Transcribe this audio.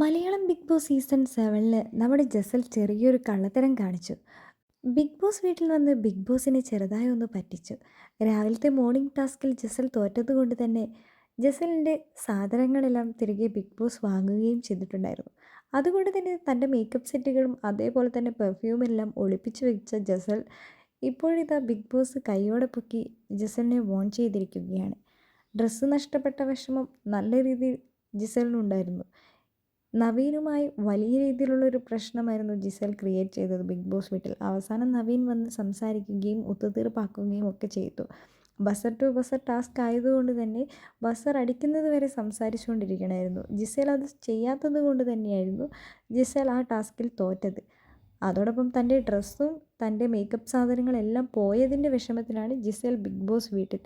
Malayalam big boss season സെവനിൽ നമ്മുടെ ജസൽ ചെറിയൊരു കള്ളത്തരം കാണിച്ചു. ബിഗ് ബോസ് വീട്ടിൽ വന്ന് ബിഗ് ബോസിനെ ചെറുതായി ഒന്ന് പറ്റിച്ചു. രാവിലത്തെ മോർണിംഗ് ടാസ്കിൽ ജസൽ തോറ്റതുകൊണ്ട് തന്നെ ജസലിന്റെ സാധനങ്ങളെല്ലാം തിരികെ ബിഗ് ബോസ് വാങ്ങുകയും ചെയ്തിട്ടുണ്ടായിരുന്നു. അതുകൊണ്ട് തന്നെ തന്റെ മേക്കപ്പ് സെറ്റുകളും അതേപോലെ തന്നെ പെർഫ്യൂമെല്ലാം ഒളിപ്പിച്ചു വെച്ച ജസൽ ഇപ്പോഴിതാ ബിഗ് ബോസ് കൈയോടെ പൊക്കി ജസലിനെ വോൺ ചെയ്തിരിക്കുകയാണ്. ഡ്രസ്സ് നഷ്ടപ്പെട്ട വിഷമം നല്ല രീതിയിൽ ജിസലിനുണ്ടായിരുന്നു. നവീനുമായി വലിയ രീതിയിലുള്ളൊരു പ്രശ്നമായിരുന്നു ജിസൽ ക്രിയേറ്റ് ചെയ്തത് ബിഗ് ബോസ് വീട്ടിൽ. അവസാനം നവീൻ വന്ന് സംസാരിക്കുകയും ഒത്തുതീർപ്പാക്കുകയും ഒക്കെ ചെയ്തു. ബസർ ടു ബസർ ടാസ്ക് ആയതുകൊണ്ട് തന്നെ ബസർ അടിക്കുന്നത് വരെ സംസാരിച്ചുകൊണ്ടിരിക്കണമായിരുന്നു ജിസേൽ അത് ചെയ്യാത്തത് കൊണ്ട് തന്നെയായിരുന്നു ജിസൽ ആ ടാസ്കിൽ തോറ്റത്. അതോടൊപ്പം തന്റെ ഡ്രസ്സും തന്റെ മേക്കപ്പ് സാധനങ്ങളെല്ലാം പോയതിന്റെ വിഷമത്തിലാണ് ജിസൽ ബിഗ് ബോസ് വീട്ടിൽ.